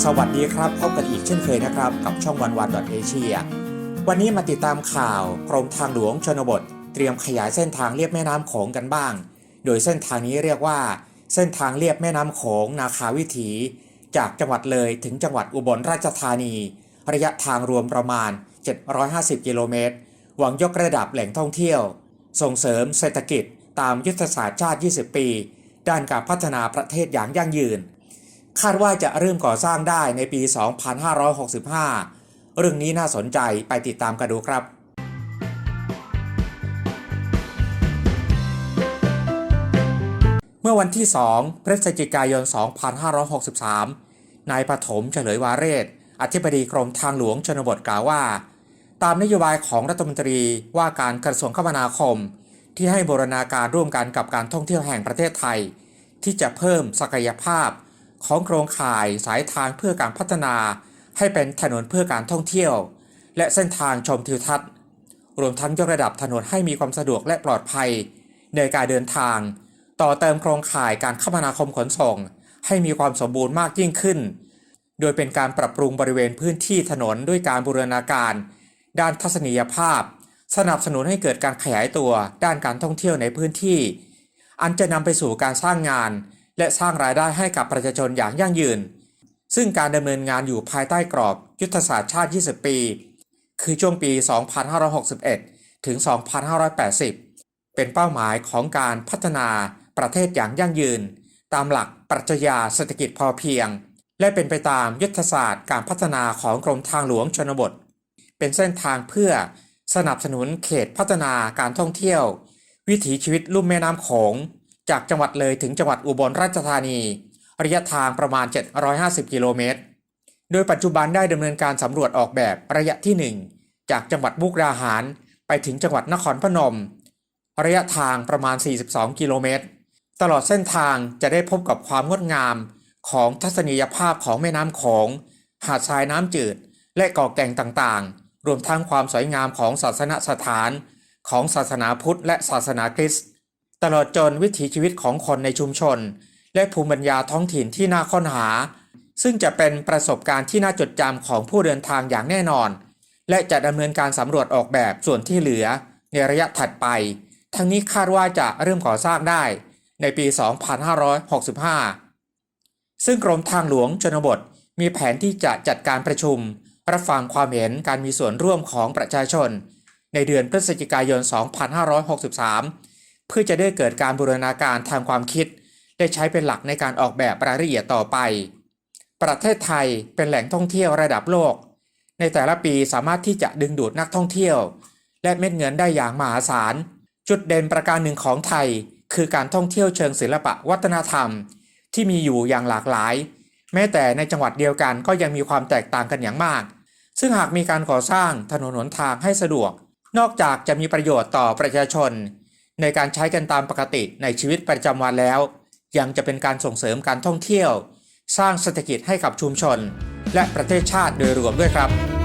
สวัสดีครับ พบกันอีกเช่นเคยนะครับ กับช่องวันวันดอทเอเชียวันนี้มาติดตามข่าวกรมทางหลวงชนบท เตรียมขยายเส้นทางเลียบแม่น้ำโขงกันบ้าง โดยเส้นทางนี้เรียกว่า เส้นทางเลียบแม่น้ำโขงนาคาวิถี จากจังหวัดเลยถึงจังหวัดอุบลราชธานี ระยะทางรวมประมาณ 750 กิโลเมตร หวังยกระดับแหล่งท่องเที่ยว ส่งเสริมเศรษฐกิจตามยุทธศาสตร์ชาติ 20 ปี ด้านการพัฒนาประเทศอย่างยั่งยืน คาดว่าจะเริ่มก่อสร้างได้ในปี 2565 เรื่องนี้น่าสนใจไปติดตามกันดูครับเมื่อวันที่ 2 พฤศจิกายน 2563 นายปฐมเฉลยวาเรศ อธิบดีกรมทางหลวงชนบทกล่าวว่า ตามนโยบายของรัฐมนตรีว่าการกระทรวงคมนาคม ที่ให้บูรณาการร่วมกันกับการท่องเที่ยวแห่งประเทศไทย ที่จะเพิ่มศักยภาพ ของโครงข่ายสายทางเพื่อการพัฒนา ให้เป็นถนนเพื่อการท่องเที่ยว และเส้นทางชมทิวทัศน์ รวมทั้งยกระดับถนนให้มีความสะดวกและปลอดภัย ในการเดินทาง ต่อเติมโครงข่ายการคมนาคมขนส่ง ให้มีความสมบูรณ์มากยิ่งขึ้น โดยเป็นการปรับปรุงบริเวณพื้นที่ถนนด้วยการบูรณาการ ด้านทัศนียภาพ สนับสนุนให้เกิดการขยายตัวด้านการท่องเที่ยวในพื้นที่ อันจะนำไปสู่การสร้างงาน และสร้างรายได้ให้กับประชาชนอย่างยั่งยืน ซึ่งการดำเนินงานอยู่ภายใต้กรอบยุทธศาสตร์ชาติ 20 ปี คือช่วงปี 2561 ถึง 2580 เป็นเป้าหมายของการพัฒนาประเทศอย่างยั่งยืน ตามหลักปรัชญาเศรษฐกิจพอเพียง และเป็นไปตามยุทธศาสตร์การพัฒนาของกรมทางหลวงชนบท เป็นเส้นทางเพื่อสนับสนุนเขตพัฒนาการท่องเที่ยว วิถีชีวิตลุ่มแม่น้ำโขง จากจังหวัดเลยถึงจังหวัดอุบลราชธานี ระยะทางประมาณ 750 กิโลเมตร โดยปัจจุบันได้ดำเนินการสำรวจออกแบบระยะที่ 1 จากจังหวัดมุกดาหาร ไปถึงจังหวัดนครพนม ระยะทางประมาณ 42 กิโลเมตร ตลอดเส้นทางจะได้พบกับความงดงามของทัศนียภาพของแม่น้ำโขงหาดทรายน้ำจืด และเกาะแก่งต่างๆ รวมทั้งความสวยงามของศาสนสถาน ของศาสนาพุทธและศาสนาคริสต์ ตลอดจนวิถีชีวิตของคนในชุมชน และภูมิปัญญาท้องถิ่นที่น่าค้นหา ซึ่งจะเป็นประสบการณ์ที่น่าจดจำของผู้เดินทางอย่างแน่นอน และจะดำเนินการสำรวจออกแบบส่วนที่เหลือ ในระยะถัดไป ทั้งนี้คาดว่าจะเริ่มก่อสร้างได้ ในปี 2565 ซึ่งกรมทางหลวงชนบท มีแผนที่จะจัดการประชุม รับฟังความเห็นการมีส่วนร่วมของประชาชน ในเดือนพฤศจิกายน 2563 เพื่อจะได้เกิดการบูรณาการทางความคิด ได้ใช้เป็นหลักในการออกแบบรายละเอียดต่อไป ประเทศไทยเป็นแหล่งท่องเที่ยวระดับโลก ในแต่ละปีสามารถที่จะดึงดูดนักท่องเที่ยว และเม็ดเงินได้อย่างมหาศาล จุดเด่นประการหนึ่งของไทย คือการท่องเที่ยวเชิงศิลปะวัฒนธรรม ที่มีอยู่อย่างหลากหลาย แม้แต่ในจังหวัดเดียวกันก็ยังมีความแตกต่างกันอย่างมาก ซึ่งหากมีการก่อสร้างถนนหนทางให้สะดวก นอกจากจะมีประโยชน์ต่อประชาชน ในการใช้กันตามปกติในชีวิตประจำวันแล้ว ยังจะเป็นการส่งเสริมการท่องเที่ยว สร้างเศรษฐกิจให้กับชุมชน และประเทศชาติโดยรวมด้วยครับ